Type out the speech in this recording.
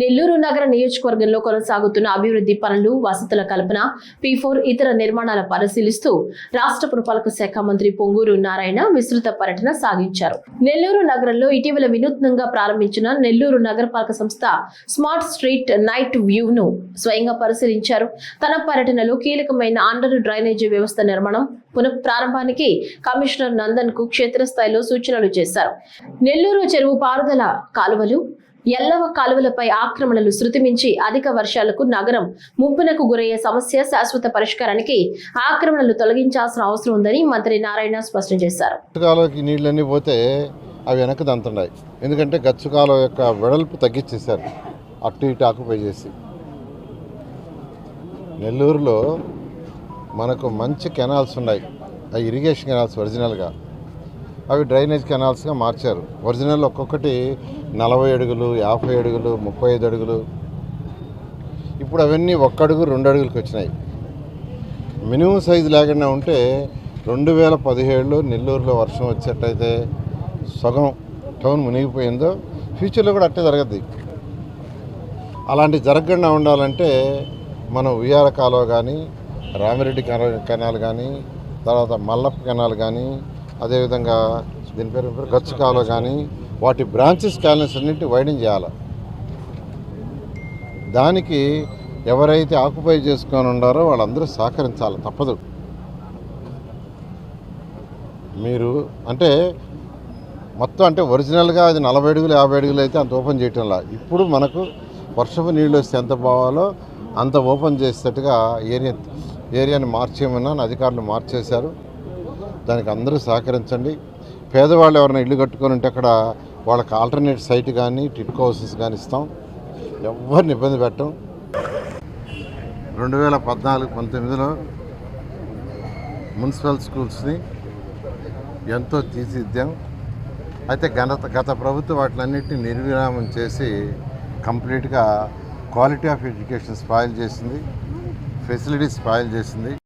నెల్లూరు నగర నియోజకవర్గంలో కొనసాగుతున్న అభివృద్ధి పనులు వసతుల కల్పన పీ ఫోర్ ఇతర నిర్మాణాల పరిశీలిస్తూ రాష్ట్ర పురపాలక శాఖ మంత్రి పొంగూరు నారాయణ విస్తృత పర్యటన సాగించారు. నెల్లూరు నగరంలో ఇటీవల వినూత్నంగా ప్రారంభించిన నెల్లూరు నగరపాలక సంస్థ స్మార్ట్ స్ట్రీట్ నైట్ వ్యూను స్వయంగా పరిశీలించారు. తన పర్యటనలో కీలకమైన అండర్ డ్రైనేజీ వ్యవస్థ నిర్మాణం పునః ప్రారంభానికి కమిషనర్ నందన్కు క్షేత్రస్థాయిలో సూచనలు చేశారు. నెల్లూరు చెరువు పారుదల కాలువలు ఎల్లవ కాలువలపై ఆక్రమణలు శృతిమించి అధిక వర్షాలకు నగరం ముంపునకు గురయ్యే సమస్య శాశ్వత పరిష్కారానికి ఆక్రమణలు తొలగించాల్సిన అవసరం ఉందని మంత్రి నారాయణ స్పష్టం చేశారు. నీళ్ళన్నీ పోతే అవి వెనక్కి దంతున్నాయి ఎందుకంటే గచ్చు కాలువ యొక్క వెడల్పు తగ్గించేశారు. అటు ఇటు ఆకుపై చేసి. నెల్లూరులో మనకు మంచి కెనాల్స్ ఉన్నాయి. అవి ఇరిగేషన్ కెనాల్స్ ఒరిజినల్గా. అవి డ్రైనేజ్ కెనాల్స్గా మార్చారు. ఒరిజినల్ ఒక్కొక్కటి నలభై అడుగులు యాభై అడుగులు ముప్పై ఐదు అడుగులు. ఇప్పుడు అవన్నీ ఒక్క అడుగు రెండు అడుగులకు వచ్చినాయి. మినిమం సైజు లేకుండా ఉంటే రెండు వేల పదిహేడులో నెల్లూరులో వర్షం వచ్చేటైతే సగం టౌన్ మునిగిపోయిందో ఫ్యూచర్లో కూడా అట్టే జరగద్ది. అలాంటి జరగకుండా ఉండాలంటే మనం ఉయ్యాల కాలువ కానీ రామిరెడ్డి కెనాల్ కానీ తర్వాత మల్లప్ప కెనాల్ కానీ అదేవిధంగా దీని పేరు గచ్చు కాలువ కానీ వాటి బ్రాంచెస్ క్యాలెన్స్ అన్నింటి వైడింగ్ చేయాలి. దానికి ఎవరైతే ఆక్యుపై చేసుకొని ఉండారో వాళ్ళందరూ సహకరించాలి తప్పదు. మీరు అంటే మొత్తం అంటే ఒరిజినల్గా అది నలభై అడుగులు యాభై అడుగులు అయితే అంత ఓపెన్ చేయటంలా ఇప్పుడు మనకు వర్షపు నీళ్ళు వస్తే ఎంత పోవాలో అంత ఓపెన్ చేసేటట్టుగా ఏరియా ఏరియాని మార్చేయమన్నా అధికారులు మార్చేశారు. దానికి అందరూ సహకరించండి. పేదవాళ్ళు ఎవరైనా ఇల్లు కట్టుకొని ఉంటే అక్కడ వాళ్ళకి ఆల్టర్నేట్ సైట్ కానీ టిట్కో హౌసెస్ కానీ ఇస్తాం. ఎవరిని ఇబ్బంది పెట్టం. రెండు వేల పద్నాలుగు పంతొమ్మిదిలో మున్సిపల్ స్కూల్స్ని ఎంతో తీర్చిద్దాం అయితే గత గత ప్రభుత్వం వాటిలన్నింటినీ నిర్విరామం చేసి కంప్లీట్గా క్వాలిటీ ఆఫ్ ఎడ్యుకేషన్ స్పాయిల్ చేసింది. ఫెసిలిటీస్ స్పాయిల్ చేసింది.